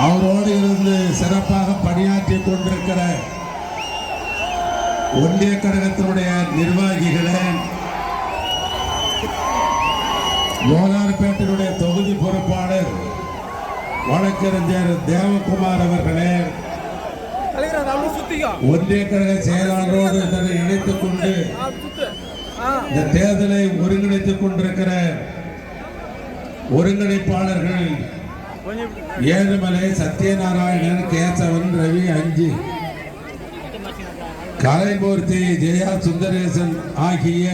அவரோடு இருந்து சிறப்பாக பணியாற்றி கொண்டிருக்கிற ஒன்றிய கழகத்தினுடைய நிர்வாகிகளே ஜோலார்பேட்டினுடைய தொகுதி பொறுப்பாளர் வழக்கறிஞர் தேவகுமார் அவர்களே ஒன்றிய கழக செயலாளரோடு தன்னை இணைத்துக் கொண்டு இந்த தேர்தலை ஒருங்கிணைத்துக் கொண்டிருக்கிற ஒருங்கிணைப்பாளர்கள் ஏழுமலை சத்யநாராயணன் கேசவன் ரவி அஞ்சு. கலைமூர்த்தி ஜெயா சுந்தரேசன் ஆகிய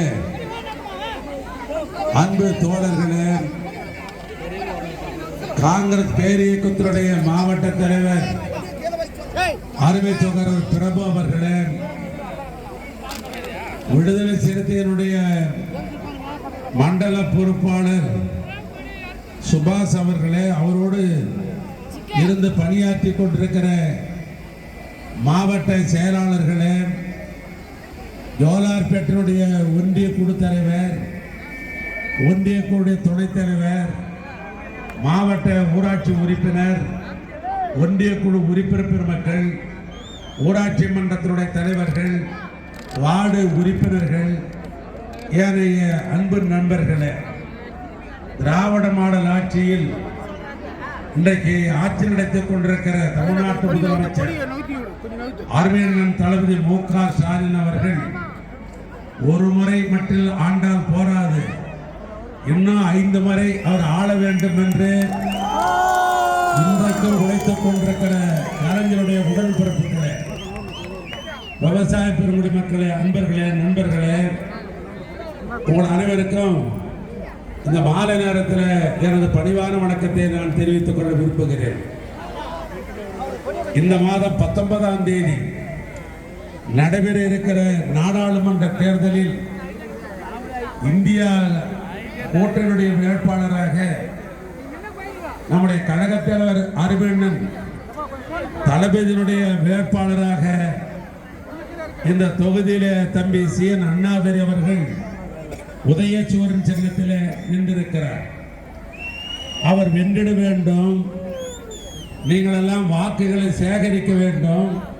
அன்பு தோழர்களே காங்கிரஸ் பேரியக்கத்தினுடைய மாவட்ட தலைவர் அருமை தொகர் பிரபு அவர்களே விடுதலை சிறுத்தையினுடைய மண்டல பொறுப்பாளர் சுபாஷ் அவர்களே அவரோடு இருந்து பணியாற்றி கொண்டிருக்கிற மாவட்ட செயலாளர்களே ஜோலார்பேட்டினுடைய ஒன்றிய குழு தலைவர் ஒன்றிய குழுடைய துணைத் தலைவர் மாவட்ட ஊராட்சி உறுப்பினர் ஒன்றிய குழு உறுப்பினர் பெருமக்கள் ஊராட்சி மன்றத்தினுடைய தலைவர்கள் வார்டு உறுப்பினர்கள் ஏனைய அன்பு நண்பர்களே. திராவிட மாடல் ஆட்சியில் இன்றைக்கு ஆட்சி நடத்திக் கொண்டிருக்கிற தமிழ்நாட்டு முதலமைச்சர் கொடியை தளபதி மு க ஸ்டாலின் அவர்கள் ஒரு முறை மட்டில் ஆண்டால் போராது. இன்னும் ஐந்து முறை அவர் ஆள வேண்டும் என்று இன்றைக்கு உழைத்துக் கொண்டிருக்கிற கலைஞருடைய உடல் பிறப்புகளே விவசாய பெருங்குடி மக்களே அன்பர்களே நண்பர்களே உங்கள் அனைவருக்கும் இந்த மாலை நேரத்தில் எனது பணிவான வணக்கத்தை நான் தெரிவித்துக் கொள்ள விரும்புகிறேன். இந்த மாதம் பத்தொன்பதாம் தேதி நடைபெற இருக்கிற நாடாளுமன்ற தேர்தலில் இந்தியா கூட்டணியுடைய வேட்பாளராக நம்முடைய கழகத் தலைவர் அறிவண்ணன் தளபதியினுடைய வேட்பாளராக இந்த தொகுதியில தம்பி சி என் அண்ணாதுரை அவர்கள் உதயச்சுவரன் சங்கத்தில் நின்றிருக்கிறார். அவர் வென்றிட வேண்டும். நீங்களெல்லாம் வாக்குகளை சேகரிக்க வேண்டும்.